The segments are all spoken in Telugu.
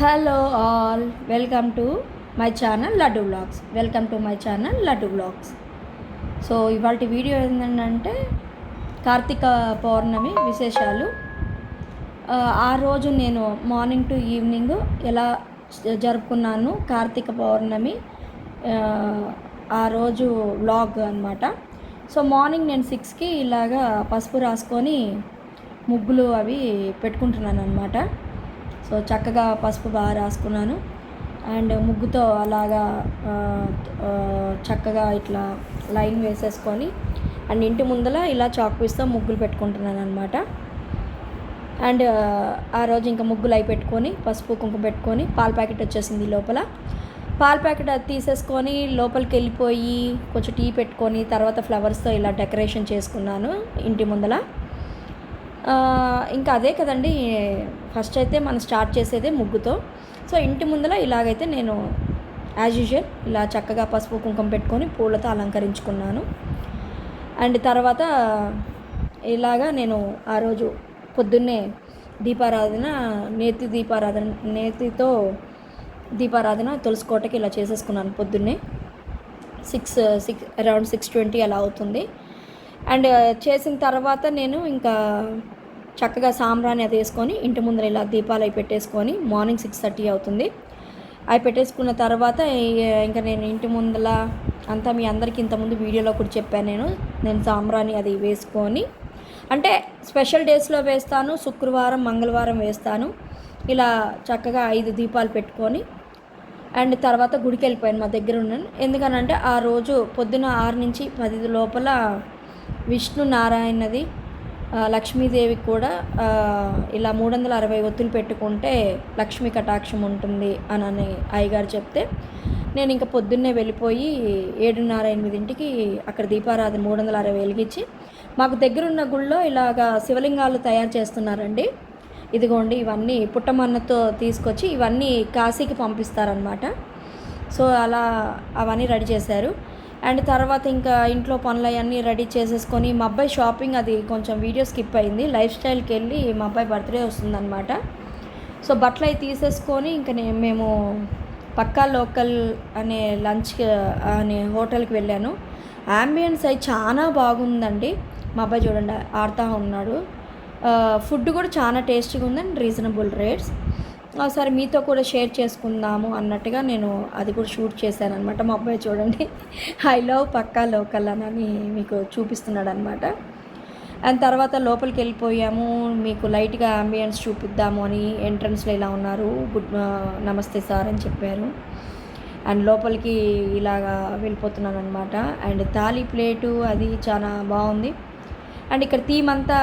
Hello all welcome to my channel Laddu blogs welcome to my channel Laddu blogs so ఇవాళ వీడియో ఏంటంటే కార్తీక పౌర్ణమి విశేషాలు. ఆ, రోజు నేను మార్నింగ్ టు ఈవినింగ్ ఎలా జరుపుకున్నాను కార్తీక పౌర్ణమి ఆ, ఆ రోజు వ్లాగ్ అనమాట సో మార్నింగ్ నేను సిక్స్కి ఇలాగా పసుపు రాసుకొని ముగ్గులు అవి పెట్టుకుంటున్నాను అనమాట సో చక్కగా పసుపు బాగా రాసుకున్నాను. అండ్ ముగ్గుతో అలాగా చక్కగా ఇట్లా లైన్ వేసేసుకొని అండ్ ఇంటి ముందల ఇలా చాక్ పీస్తో ముగ్గులు పెట్టుకుంటున్నాను అనమాట అండ్ ఆ రోజు ఇంకా ముగ్గులు అయి పెట్టుకొని పసుపు కుంకుమ పెట్టుకొని పాల ప్యాకెట్ వచ్చేసింది లోపల. పాల ప్యాకెట్ అది తీసేసుకొని లోపలికి వెళ్ళిపోయి కొంచెం టీ పెట్టుకొని తర్వాత ఫ్లవర్స్తో ఇలా డెకరేషన్ చేసుకున్నాను ఇంటి ముందల. ఇంకా అదే కదండి ఫస్ట్ అయితే మనం స్టార్ట్ చేసేదే ముగ్గుతో. సో ఇంటి ముందర ఇలాగైతే నేను యాజ్ యూజువల్ ఇలా చక్కగా పసుపు కుంకుమ పెట్టుకొని పూలతో అలంకరించుకున్నాను. అండ్ తర్వాత ఇలాగా నేను ఆ రోజు పొద్దున్నే దీపారాధన నేతి దీపారాధన నేతితో దీపారాధన తులసికోటకి ఇలా చేసేసుకున్నాను పొద్దున్నే. Six six around six twenty అలా అవుతుంది. అండ్ చేసిన తర్వాత నేను ఇంకా చక్కగా సాంబ్రాణి అది వేసుకొని ఇంటి ముందర ఇలా దీపాలు అవి పెట్టేసుకొని మార్నింగ్ సిక్స్ థర్టీ అవుతుంది. అవి పెట్టేసుకున్న తర్వాత ఇంకా నేను ఇంటి ముందల అంతా మీ అందరికీ ఇంతకుముందు వీడియోలో కూడా చెప్పాను నేను. నేను సాంబ్రాణి అది వేసుకొని అంటే స్పెషల్ డేస్లో వేస్తాను శుక్రవారం మంగళవారం వేస్తాను. ఇలా చక్కగా ఐదు దీపాలు పెట్టుకొని అండ్ తర్వాత గుడికి వెళ్ళిపోయాను మా దగ్గర ఉన్నాను ఎందుకనంటే ఆ రోజు పొద్దున ఆరు నుంచి పది లోపల విష్ణు నారాయణది లక్ష్మీదేవికి కూడా ఇలా మూడు వందల అరవై ఒత్తులు పెట్టుకుంటే లక్ష్మీ కటాక్షం ఉంటుంది అని అని అయ్యగారు చెప్తే నేను ఇంకా పొద్దున్నే వెళ్ళిపోయి ఏడున్నర ఎనిమిదింటికి అక్కడ దీపారాధన మూడు వందల అరవై వెలిగించి మాకు దగ్గరున్న గుళ్ళో ఇలాగా శివలింగాలు తయారు చేస్తున్నారండి. ఇదిగోండి ఇవన్నీ పుట్టమన్నతో తీసుకొచ్చి ఇవన్నీ కాశీకి పంపిస్తారనమాట సో అలా అవన్నీ రెడీ చేశారు. అండ్ తర్వాత ఇంకా ఇంట్లో పనులు అవన్నీ రెడీ చేసేసుకొని మా అబ్బాయి షాపింగ్ అది కొంచెం వీడియో స్కిప్ అయింది. లైఫ్ స్టైల్కి వెళ్ళి మా అబ్బాయి బర్త్డే వస్తుందన్నమాట. సో బట్టలు అవి తీసేసుకొని ఇంకా నేను మేము పక్కా లోకల్ అనే లంచ్ అనే హోటల్కి వెళ్ళాను. అంబియన్స్ అయి చాలా బాగుందండి. మా అబ్బాయి చూడండి ఆడుతూ ఉన్నాడు. ఫుడ్ కూడా చాలా టేస్టీగా ఉందండి రీజనబుల్ రేట్స్. సరే మీతో కూడా షేర్ చేసుకుందాము అన్నట్టుగా నేను అది కూడా షూట్ చేశాను అనమాట మా అబ్బాయి చూడండి ఐ లవ్ పక్కా లోకల్ అని మీకు చూపిస్తున్నాడు అనమాట అండ్ తర్వాత లోపలికి వెళ్ళిపోయాము మీకు లైట్గా అంబియన్స్ చూపిద్దాము అని ఎంట్రన్స్లో ఇలా ఉన్నారు గుడ్ నమస్తే సార్ అని చెప్పారు. అండ్ లోపలికి ఇలాగా వెళ్ళిపోతున్నాను అనమాట అండ్ తాలి ప్లేటు అది చాలా బాగుంది. అండ్ ఇక్కడ థీమ్ అంతా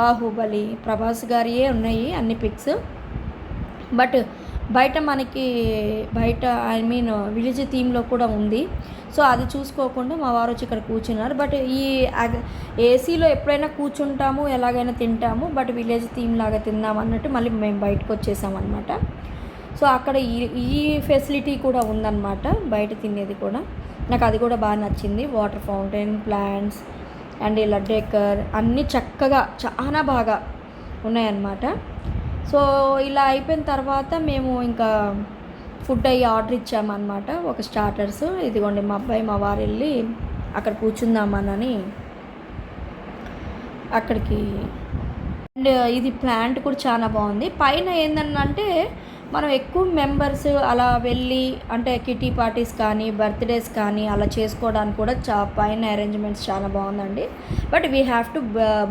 బాహుబలి ప్రభాస్ గారియే ఉన్నాయి అన్ని పిక్స్. బట్ బయట మనకి బయట ఐ మీన్ విలేజ్ థీమ్లో కూడా ఉంది. సో అది చూసుకోకుండా మా వారు వచ్చి ఇక్కడ కూర్చున్నారు. బట్ ఈ ఏసీలో ఎప్పుడైనా కూర్చుంటాము ఎలాగైనా తింటాము బట్ విలేజ్ థీమ్ లాగా తిందాం అన్నట్టు మళ్ళీ మేము బయటకు వచ్చేసామన్నమాట సో అక్కడ ఈ ఈ ఫెసిలిటీ కూడా ఉందన్నమాట బయట తినేది కూడా. నాకు అది కూడా బాగా నచ్చింది. వాటర్ ఫౌంటైన్ ప్లాంట్స్ అండ్ ఇలా డెకర్ అన్నీ చక్కగా చాలా బాగా ఉన్నాయన్నమాట. సో ఇలా అయిపోయిన తర్వాత మేము ఇంకా ఫుడ్ అయ్యి ఆర్డర్ ఇచ్చామన్నమాట ఒక స్టార్టర్స్. ఇదిగోండి మా అబ్బాయి మా వారు వెళ్ళి అక్కడ కూర్చుందామనని అక్కడికి. అండ్ ఇది ప్లాంట్ కూడా చాలా బాగుంది. పైన ఏంటంటే మనం ఎక్కువ మెంబర్స్ అలా వెళ్ళి అంటే కిటీ పార్టీస్ కానీ బర్త్డేస్ కానీ అలా చేసుకోవడానికి కూడా చా పైన అరేంజ్మెంట్స్ చాలా బాగుందండి. But we have to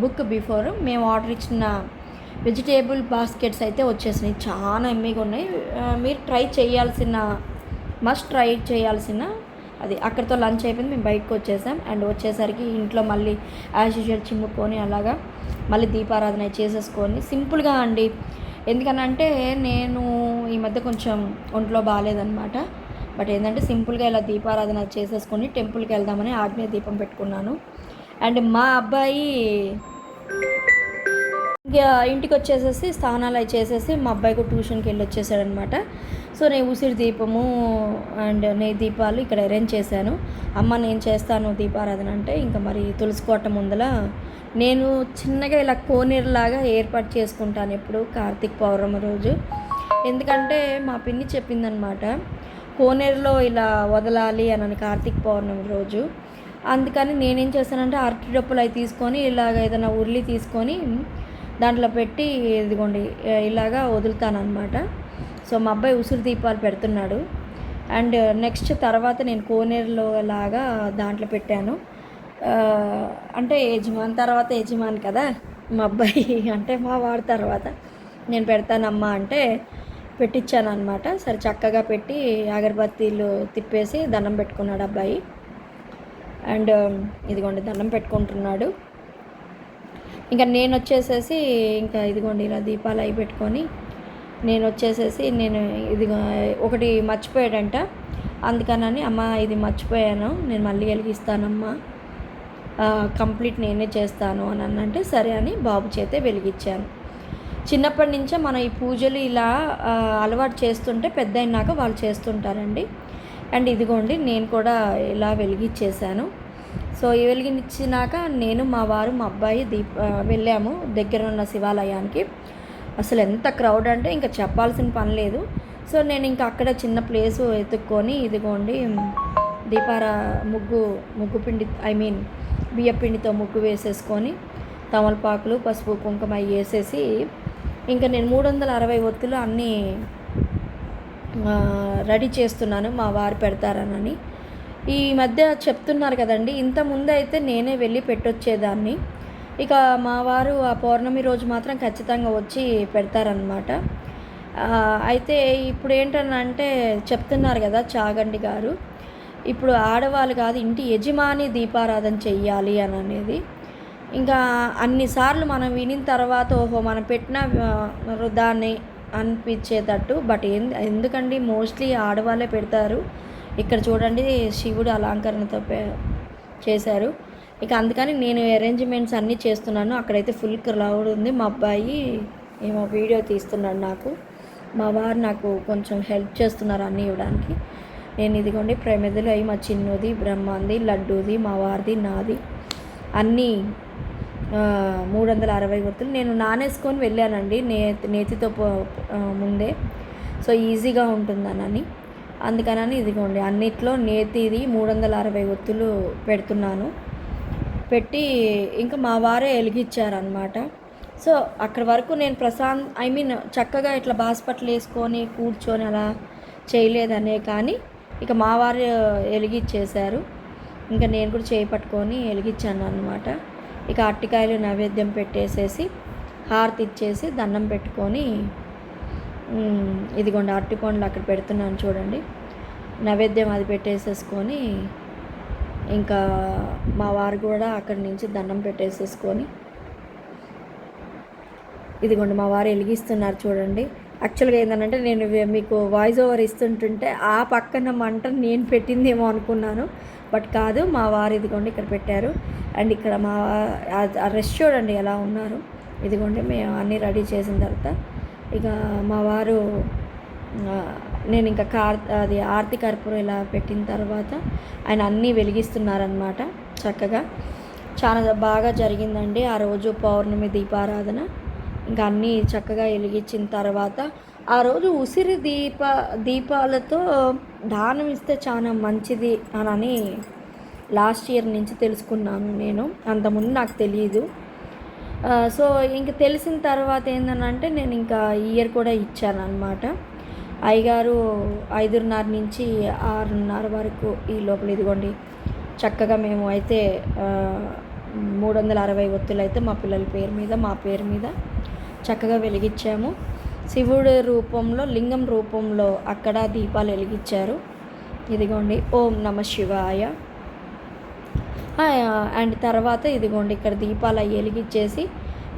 book before. మేము ఆర్డర్ ఇచ్చిన వెజిటేబుల్ బాస్కెట్స్ అయితే వచ్చేసినాయి. చాలా ఎమ్మిగా ఉన్నాయి. మీరు ట్రై చేయాల్సిన మస్ట్ ట్రై చేయాల్సిన అది అక్కడితో లంచ్ అయిపోయింది. మేము బయటకు వచ్చేసాం. అండ్ వచ్చేసరికి ఇంట్లో మళ్ళీ యాజ్ యూజువల్ చిమ్ముకొని అలాగా మళ్ళీ దీపారాధన చేసేసుకొని సింపుల్గా అండి. ఎందుకనంటే నేను ఈ మధ్య కొంచెం ఒంట్లో బాగాలేదనమాట బట్ ఏంటంటే సింపుల్గా ఇలా దీపారాధన చేసేసుకొని టెంపుల్కి వెళ్దామని ఆగ్నేయ దీపం పెట్టుకున్నాను. అండ్ మా అబ్బాయి ఇంటికి వచ్చేసేసి స్నానాలు అవి చేసేసి మా అబ్బాయికి ట్యూషన్కి వెళ్ళి వచ్చేసాడనమాట సో నేను ఉసిరి దీపము అండ్ నెయ్యి దీపాలు ఇక్కడ అరేంజ్ చేశాను. అమ్మ నేను చేస్తాను దీపారాధన అంటే ఇంకా మరి తులసి ముందల నేను చిన్నగా ఇలా కోనేరులాగా ఏర్పాటు చేసుకుంటాను ఎప్పుడు కార్తీక పౌర్ణమి రోజు. ఎందుకంటే మా పిన్ని చెప్పిందనమాట కోనేరులో ఇలా వదలాలి అని కార్తీక పౌర్ణమి రోజు. అందుకని నేనేం చేస్తానంటే అరటి డప్పులు అవి తీసుకొని ఇలాగ ఏదైనా ఉర్లి తీసుకొని దాంట్లో పెట్టి ఇదిగోండి ఇలాగా వదులుతానమాట సో మా అబ్బాయి ఉసిరి దీపాలు పెడుతున్నాడు. అండ్ నెక్స్ట్ తర్వాత నేను కోనేరులో లాగా దాంట్లో పెట్టాను. అంటే యజమాని తర్వాత యజమాని కదా మా అబ్బాయి అంటే మా వాడి తర్వాత. నేను పెడతానమ్మా అంటే పెట్టించాను అనమాట సరే చక్కగా పెట్టి అగరబత్తీలు తిప్పేసి దండం పెట్టుకున్నాడు అబ్బాయి. అండ్ ఇదిగోండి దండం పెట్టుకుంటున్నాడు. ఇంకా నేను వచ్చేసేసి ఇంకా ఇదిగోండి ఇలా దీపాలు అవి పెట్టుకొని నేను వచ్చేసేసి నేను ఇది ఒకటి మర్చిపోయాడంట. అందుకనని అమ్మ ఇది మర్చిపోయాను నేను మళ్ళీ వెలిగిస్తానమ్మా. కంప్లీట్ నేనే చేస్తాను అని అన్నంటే సరే అని బాబు చేతే వెలిగించాను. చిన్నప్పటి నుంచే మనం ఈ పూజలు ఇలా అలవాటు చేస్తుంటే పెద్ద అయినాక వాళ్ళు చేస్తుంటారండి. అండ్ ఇదిగోండి నేను కూడా ఇలా వెలిగించేసాను సో ఈ వెలిగినిచ్చినాక నేను మా వారు మా అబ్బాయి దీప వెళ్ళాము దగ్గర ఉన్న శివాలయానికి. అసలు ఎంత క్రౌడ్ అంటే ఇంకా చెప్పాల్సిన పని లేదు. సో నేను ఇంకా అక్కడ చిన్న ప్లేస్ ఎత్తుక్కొని ఇదిగోండి దీపారా ముగ్గు ముగ్గు పిండి ఐ మీన్ బియ్య పిండితో ముగ్గు వేసేసుకొని తమలపాకులు పసుపు కుంకుమ అవి వేసేసి ఇంకా నేను మూడు వందల అరవై ఒత్తులు అన్నీ రెడీ చేస్తున్నాను మా వారు పెడతారనని. ఈ మధ్య చెప్తున్నారు కదండి ఇంత ముందు అయితే నేనే వెళ్ళి పెట్టొచ్చేదాన్ని. ఇక మా వారు ఆ పౌర్ణమి రోజు మాత్రం ఖచ్చితంగా వచ్చి పెడతారనమాట అయితే ఇప్పుడు ఏంటనంటే చెప్తున్నారు కదా చాగండి గారు ఇప్పుడు ఆడవాళ్ళు కాదు ఇంటి యజమాని దీపారాధన చెయ్యాలి అని అనేది ఇంకా అన్నిసార్లు మనం వినిన తర్వాత ఓహో మనం పెట్టిన వృధాన్ని అనిపించేటట్టు బట్ ఎందుకండి మోస్ట్లీ ఆడవాళ్ళే పెడతారు. ఇక్కడ చూడండి శివుడు అలంకరణతో చేశారు. ఇక అందుకని నేను అరేంజ్మెంట్స్ అన్నీ చేస్తున్నాను. అక్కడైతే ఫుల్ క్రౌడ్ ఉంది. మా అబ్బాయి ఏమో వీడియో తీస్తున్నాడు నాకు. మా వారు నాకు కొంచెం హెల్ప్ చేస్తున్నారు అన్నీ ఇవ్వడానికి. నేను ఇదిగోండి ప్రమిదలు అయ్యి మా చిన్నది బ్రహ్మాంది లడ్డూది మా వారిది నాది. అన్నీ మూడు వందల అరవై గుర్తులు. నేను నానేసుకొని వెళ్ళానండి. నే నేతితో పో- ముందే. సో ఈజీగా ఉంటుందనని. అందుకనని ఇదిగోండి అన్నిట్లో నేతిది మూడు వందల అరవై ఒత్తులు పెడుతున్నాను. పెట్టి ఇంకా మా వారే వెలిగించారనమాట సో అక్కడి వరకు నేను ప్రశాంత్ ఐ మీన్ చక్కగా ఇట్లా బాస్పట్లు వేసుకొని కూర్చొని అలా చేయలేదనే కానీ ఇక మా వారు వెలిగించేశారు ఇంకా నేను కూడా చేయి పట్టుకొని వెలిగించాను అనమాట ఇక అట్టికాయలు నైవేద్యం పెట్టేసేసి హారతి ఇచ్చేసి దండం పెట్టుకొని ఇదిగోండి అరటిపండ్లు అక్కడ పెడుతున్నాను చూడండి. నైవేద్యం అది పెట్టేసేసుకొని ఇంకా మా వారు కూడా అక్కడి నుంచి దండం పెట్టేసేసుకొని ఇదిగోండి మా వారు వెలిగిస్తున్నారు చూడండి. యాక్చువల్గా ఏంటంటే నేను మీకు వాయిస్ ఓవర్ ఇస్తుంటుంటే ఆ పక్కన మంట నేను పెట్టిందేమో అనుకున్నాను. బట్ కాదు మా వారు ఇదిగోండి ఇక్కడ పెట్టారు. అండ్ ఇక్కడ మా రెస్ట్ చూడండి ఎలా ఉన్నారు. ఇదిగోండి మేము అన్నీ రెడీ చేసిన తర్వాత ఇక మా వారు నేను ఇంకా కార్ అది ఆర్తి కర్పూరం ఇలా పెట్టిన తర్వాత ఆయన అన్నీ వెలిగిస్తున్నారనమాట చక్కగా. చాలా బాగా జరిగిందండి. ఆ రోజు పౌర్ణమి దీపారాధన. ఇంకా అన్నీ చక్కగా వెలిగించిన తర్వాత ఆ రోజు ఉసిరి దీప దీపాలతో దానం ఇస్తే చాలా మంచిది అని లాస్ట్ ఇయర్ నుంచి తెలుసుకున్నాను నేను. అంతకుముందు నాకు తెలియదు సో ఇంక తెలిసిన తర్వాత ఏంటంటే నేను ఇంకా ఇయర్ కూడా ఇచ్చాను అనమాట అయ్యగారు ఐదున్నర నుంచి ఆరున్నర వరకు ఈ లోపల ఇదిగోండి చక్కగా మేము అయితే మూడు వందల అరవై ఒత్తులు అయితే మా పిల్లల పేరు మీద మా పేరు మీద చక్కగా వెలిగించాము. శివుడి రూపంలో లింగం రూపంలో అక్కడ దీపాలు వెలిగించారు. ఇదిగోండి ఓం నమ శివాయ. అండ్ తర్వాత ఇదిగోండి ఇక్కడ దీపాలు అవి వెలిగించేసి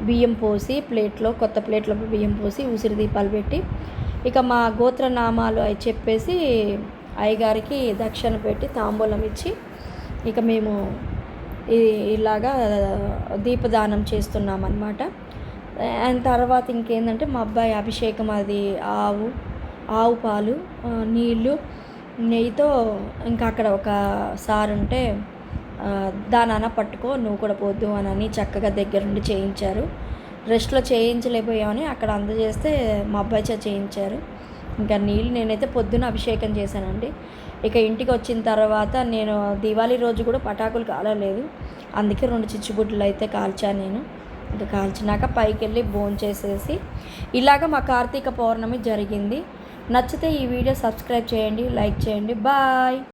బియ్యం పోసి ప్లేట్లో కొత్త ప్లేట్లో బియ్యం పోసి ఉసిరి దీపాలు పెట్టి ఇక మా గోత్రనామాలు అవి చెప్పేసి అయ్యగారికి దక్షిణ పెట్టి తాంబూలం ఇచ్చి ఇక మేము ఇలాగా దీపదానం చేస్తున్నాం అనమాట అండ్ తర్వాత ఇంకేంటంటే మా అబ్బాయి అభిషేకం అది ఆవు ఆవు పాలు నీళ్ళు నెయ్యితో ఇంకా అక్కడ ఒక సార్ ఉంటే దానాన పట్టుకో నువ్వు కూడా పోద్దు అని అని చక్కగా దగ్గరుండి చేయించారు. రెస్ట్లో చేయించలేకపోయామని అక్కడ అందజేస్తే మా అబ్బాయి చే చేయించారు. ఇంకా నీళ్ళు నేనైతే పొద్దున అభిషేకం చేశానండి. ఇక ఇంటికి వచ్చిన తర్వాత నేను దివాళీ రోజు కూడా పటాకులు కాలలేదు. అందుకే రెండు చిచ్చుబుడ్లు అయితే కాల్చాను నేను. ఇంకా కాల్చినాక పైకి వెళ్ళి భోంచేసేసి ఇలాగ మా కార్తీక పౌర్ణమి జరిగింది. నచ్చితే ఈ వీడియో సబ్స్క్రైబ్ చేయండి లైక్ చేయండి. బాయ్!